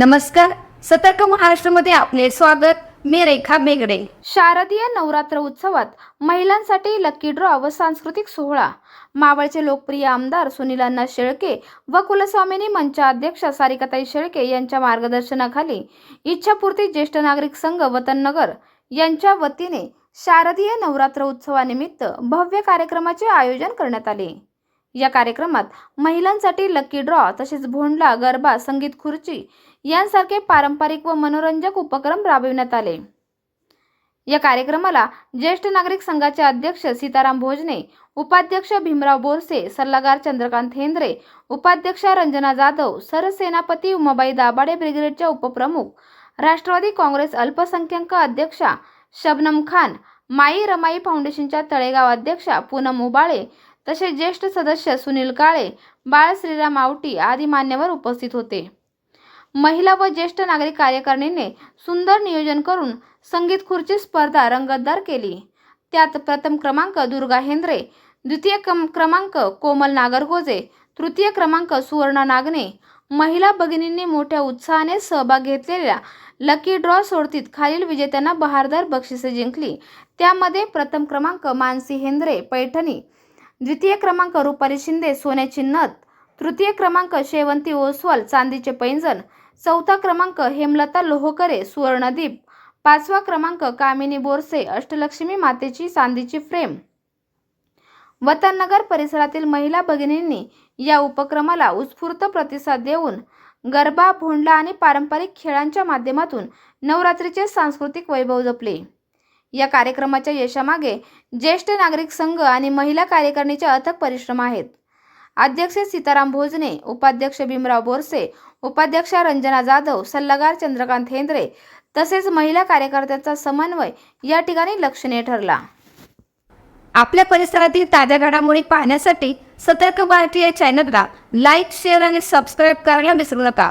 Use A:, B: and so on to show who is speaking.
A: नमस्कार सतर्क महाराष्ट्रामध्ये आपले स्वागत. मी रेखा बेगडे.
B: शारदीय नवरात्र उत्सवात महिलांसाठी लकी ड्रॉ व सांस्कृतिक सोहळा. मावळचे लोकप्रिय आमदार सुनील अण्णा शेळके व कुलस्वामिनी मंचा अध्यक्ष सारिकाताई शेळके यांच्या मार्गदर्शनाखाली इच्छापूर्ती ज्येष्ठ नागरिक संघ वतननगर यांच्या वतीने शारदीय नवरात्र उत्सवानिमित्त भव्य कार्यक्रमाचे आयोजन करण्यात आले. या कार्यक्रमात महिलांसाठी लकी ड्रॉ तसेच भोंडला गरबा संगीत खुर्ची यांसारखे पारंपरिक व मनोरंजक उपक्रम राबविण्यात आले. या कार्यक्रमाला ज्येष्ठ नागरिक संघाचे अध्यक्ष सीताराम भोजने उपाध्यक्ष भीमराव बोरसे सल्लागार चंद्रकांत हेंद्रे उपाध्यक्ष रंजना जाधव सरसेनापती उमाबाई दाभाडे ब्रिगेडच्या उपप्रमुख राष्ट्रवादी काँग्रेस अल्पसंख्याक अध्यक्षा शबनम खान माई रमाई फाउंडेशनच्या तळेगाव अध्यक्षा पूनम उबाळे तसेच ज्येष्ठ सदस्य सुनील काळे बाळ श्रीराम आवटी आदी मान्यवर उपस्थित होते. महिला व ज्येष्ठ नागरिक कार्यकारिणीने सुंदर नियोजन करून संगीत खुर्ची स्पर्धा रंगतदार केली. त्यात प्रथम क्रमांक दुर्गा हेंद्रे द्वितीय क्रम क्रमांक कोमल नागरगोजे तृतीय क्रमांक सुवर्णा नागने महिला भगिनींनी मोठ्या उत्साहाने सहभाग घेतलेल्या लकी ड्रॉ सोडतीत खालील विजेत्यांना बहारदार बक्षिसे जिंकली. त्यामध्ये प्रथम क्रमांक मानसी हेंद्रे पैठणी द्वितीय क्रमांक रुपाली शिंदे सोन्याची नथ तृतीय क्रमांक शेवंती ओसवाल चांदीचे पैंजण. चौथा क्रमांक हेमलता लोहकरे सुवर्णदीप. पाचवा क्रमांक कामिनी बोरसे अष्टलक्ष्मी मातेची चांदीची फ्रेम. वतननगर परिसरातील महिला भगिनींनी या उपक्रमाला उत्स्फूर्त प्रतिसाद देऊन गरबा भोंडला आणि पारंपरिक खेळांच्या माध्यमातून नवरात्रीचे सांस्कृतिक वैभव जपले. या कार्यक्रमाच्या यशामागे ज्येष्ठ नागरिक संघ आणि महिला कार्यकारिणीचे अथक परिश्रम आहेत. अध्यक्ष सीताराम भोजने उपाध्यक्ष भीमराव बोरसे उपाध्यक्षा रंजना जाधव सल्लागार चंद्रकांत हेंद्रे तसेच महिला कार्यकर्त्यांचा समन्वय या ठिकाणी लक्षणीय ठरला.
A: आपल्या परिसरातील ताज्या घडामोडी पाहण्यासाठी सतर्क भारतीय चॅनलला लाईक शेअर आणि सबस्क्राईब करायला विसरू नका.